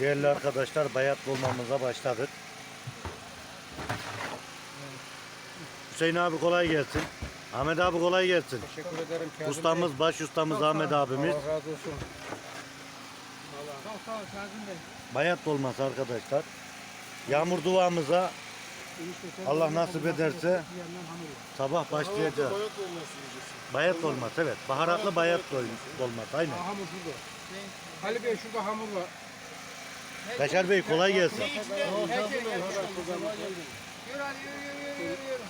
Değerli arkadaşlar bayat bulmamıza başladık. Hüseyin abi kolay gelsin. Ahmet abi kolay gelsin. Teşekkür ederim Kazım Ustamız, baş ustamız Ahmet abimiz. Allah razı olsun. Sağ ol, sağ ol Kazım Bey. Bayat dolması arkadaşlar. Yağmur duamıza Allah nasip ederse sabah başlayacağız. Bayat olması yiyeceksin. Bayat dolması evet. Baharatlı bayat dol- dolması aynen. Hamur şurada. Ali Bey şurada hamur var. Beşer Bey kolay gelsin. Yürü hadi yürü yürü yürü yürü. yürü.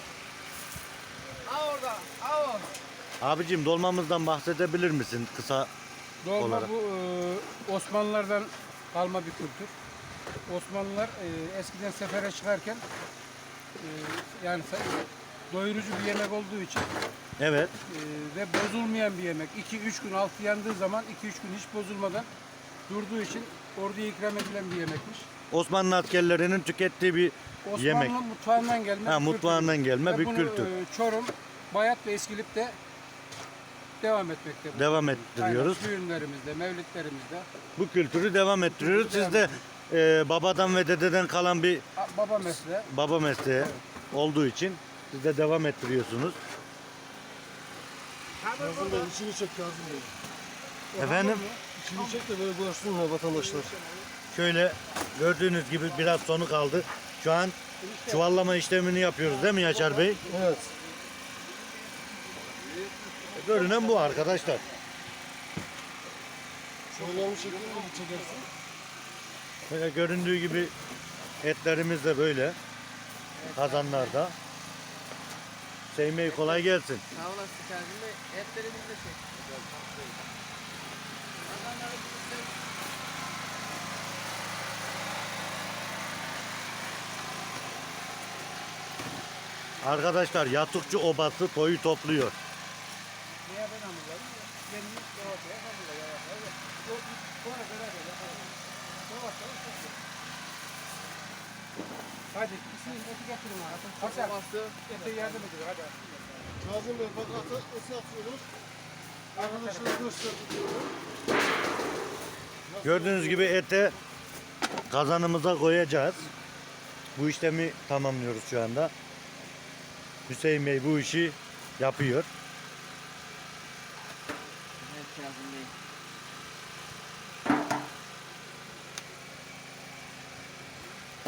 Ha orada. Ha orada. Abicim dolmamızdan bahsedebilir misin kısa? Dolma olarak. bu e, Osmanlılardan kalma bir kültür. Osmanlılar e, eskiden sefere çıkarken e, yani doyurucu bir yemek olduğu için Evet. e, ve bozulmayan bir yemek. 2-3 gün altı yandığı zaman 2-3 gün hiç bozulmadan durduğu için orduya ikram edilen bir yemekmiş. Osmanlı askerlerinin tükettiği bir Osmanlı yemek. mutfağından gelme. Ha, bir mutfağından kültür. gelme Ve bir bunu, kültür. e, Çorum, Bayat ve Eskilip'te devam etmekte. bu. Devam ettiriyoruz. Aynen, düğünlerimizde, mevlitlerimizde. Bu kültürü devam ettiriyoruz. Siz de e, babadan ve dededen kalan bir A- Baba mesleği. baba mesleği olduğu için siz de devam ettiriyorsunuz. Efendim İçini çek de böyle bulaşsınlar vatandaşlar. şöyle gördüğünüz gibi biraz sonu kaldı. Şu an çuvallama işlemini yapıyoruz değil mi Yaşar Bey? Evet. Görünen bu arkadaşlar. Mi çekersin? Böyle göründüğü gibi etlerimiz de böyle kazanlarda. Hüseyin Bey kolay gelsin. Sağ olasın Kazım Bey. Etlerimiz de çek. Arkadaşlar Yatukçu Obası toyu topluyor. Niye ben yavaş yavaş yavaş yavaş. Sonra. Yavaş yavaş yapalım. Hadi ikisini eti getirin abi. Hasan Babası. ete yardım edin hadi. Kazım Bey fakat eti atıyoruz. Arkadaşlar gösterdik. Gördüğünüz gibi ete kazanımıza koyacağız. Bu işlemi tamamlıyoruz şu anda. Hüseyin Bey bu işi yapıyor.